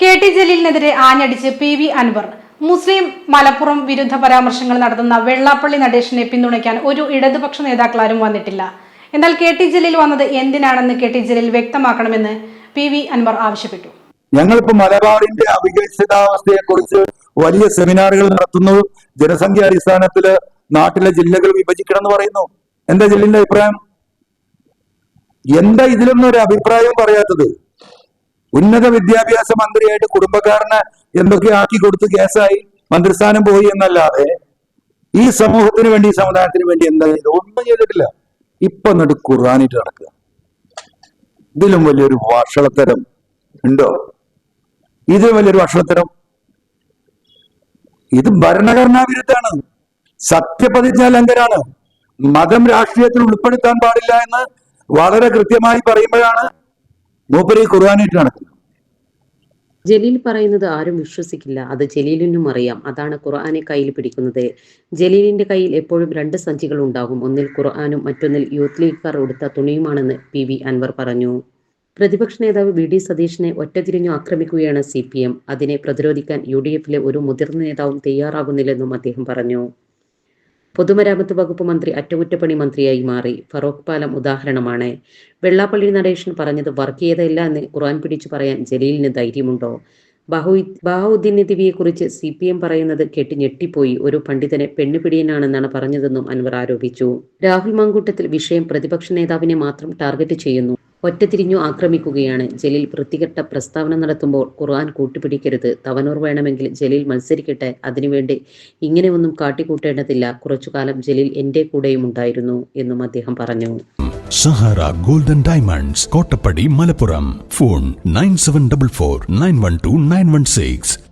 K T ജലീലിനെതിരെ ആഞ്ഞടിച്ച് P V Anvar. മുസ്ലിം മലപ്പുറം വിരുദ്ധ പരാമർശങ്ങൾ നടത്തുന്ന വെള്ളാപ്പള്ളി നടേശനെ പിന്തുണയ്ക്കാൻ ഒരു ഇടതുപക്ഷ നേതാക്കളാരും വന്നിട്ടില്ല. എന്നാൽ കെ ടി ജലീൽ വന്നത് എന്തിനാണെന്ന് കെ ടി ജലീൽ വ്യക്തമാക്കണമെന്ന് പി വി അൻവർ ആവശ്യപ്പെട്ടു. ഞങ്ങളിപ്പോ മലബാറിന്റെ അവികസിതാവസ്ഥയെ കുറിച്ച് വലിയ സെമിനാറുകൾ നടത്തുന്നു. ജനസംഖ്യ അടിസ്ഥാനത്തിൽ നാട്ടിലെ ജില്ലകൾ വിഭജിക്കണം എന്ന് പറയുന്നു. എന്താ ജില്ലിന്റെ അഭിപ്രായം? എന്താ ഇതിലൊന്നും ഒരു അഭിപ്രായം പറയാത്തത്? ഉന്നത വിദ്യാഭ്യാസ മന്ത്രിയായിട്ട് കുടുംബക്കാരന് എന്തൊക്കെ ആക്കി കൊടുത്ത് കേസായി? മന്ത്രിസ്ഥാനം പോയി എന്നല്ലാതെ ഈ സമൂഹത്തിന് വേണ്ടി ഈ സമുദായത്തിന് വേണ്ടി എന്താ ചെയ്തത്? ഒന്നും ചെയ്തിട്ടില്ല. ഇപ്പൊ എന്നിട്ട് ഖുർആാനിട്ട് നടക്കുക. ഇതിലും വലിയൊരു വഷളത്തരം ഉണ്ടോ? ഇതിലും വലിയൊരു വഷളത്തരം. ഇത് ഭരണഘടനാ വിരുദ്ധാണ് സത്യപ്രതിജ്ഞ ലംഘനാണ് മതം രാഷ്ട്രീയത്തിൽ ഉൾപ്പെടുത്താൻ പാടില്ല എന്ന് വളരെ കൃത്യമായി പറയുമ്പോഴാണ് മൂപ്പര് ഈ നടക്കുന്നത് ജലീൽ പറയുന്നത് ആരും വിശ്വസിക്കില്ല. അത് ജലീലിനും അറിയാം. അതാണ് ഖുർആാനെ കയ്യിൽ പിടിക്കുന്നത്. ജലീലിന്റെ കയ്യിൽ എപ്പോഴും രണ്ട് സഞ്ചികൾ ഉണ്ടാകും. ഒന്നിൽ ഖുർആാനും മറ്റൊന്നിൽ യൂത്ത് ലീഗുകാർ ഉടുത്ത തുണിയുമാണെന്ന് പി വി അൻവർ പറഞ്ഞു. പ്രതിപക്ഷ നേതാവ് വി ഡി സതീഷിനെ ഒറ്റതിരിഞ്ഞു ആക്രമിക്കുകയാണ് സി പി എം. അതിനെ പ്രതിരോധിക്കാൻ യു ഡി എഫിലെ ഒരു മുതിർന്ന നേതാവും തയ്യാറാകുന്നില്ലെന്നും അദ്ദേഹം പറഞ്ഞു. പൊതുമരാമത്ത് വകുപ്പ് മന്ത്രി അറ്റകുറ്റപ്പണി മന്ത്രിയായി മാറി. ഫറോക്ക് പാലം ഉദാഹരണമാണ്. വെള്ളാപ്പള്ളി നടേശൻ പറഞ്ഞത് വർഗീയതയില്ല എന്ന് ഖുറാൻ പിടിച്ചു പറയാൻ ജലീലിന് ധൈര്യമുണ്ടോ? ബാഹു ബാഹുദ്ദീൻ കുറിച്ച് സി പി എം പറയുന്നത് കേട്ട് ഞെട്ടിപ്പോയി. ഒരു പണ്ഡിതനെ പെണ്ണുപിടിയനാണെന്നാണ് പറഞ്ഞതെന്നും അൻവർ ആരോപിച്ചു. രാഹുൽ മാങ്കൂട്ടത്തിൽ വിഷയം പ്രതിപക്ഷ നേതാവിനെ മാത്രം ടാർഗറ്റ് ചെയ്യുന്നു. ഒറ്റതിരിഞ്ഞു ആക്രമിക്കുകയാണ്. ജലീൽ വൃത്തികെട്ട പ്രസ്താവന നടത്തുമ്പോൾ ഖുർആൻ കൂട്ടുപിടിക്കരുത്. തവനൂർ വേണമെങ്കിൽ ജലീൽ മത്സരിക്കട്ടെ. അതിനുവേണ്ടി ഇങ്ങനെയൊന്നും കാട്ടിക്കൂട്ടേണ്ടതില്ല. കുറച്ചുകാലം ജലീൽ എന്റെ കൂടെയും ഉണ്ടായിരുന്നു എന്നും അദ്ദേഹം പറഞ്ഞു. Sahara golden diamonds Kottappadi Malappuram. Phone nine seven double four nine one two nine one six.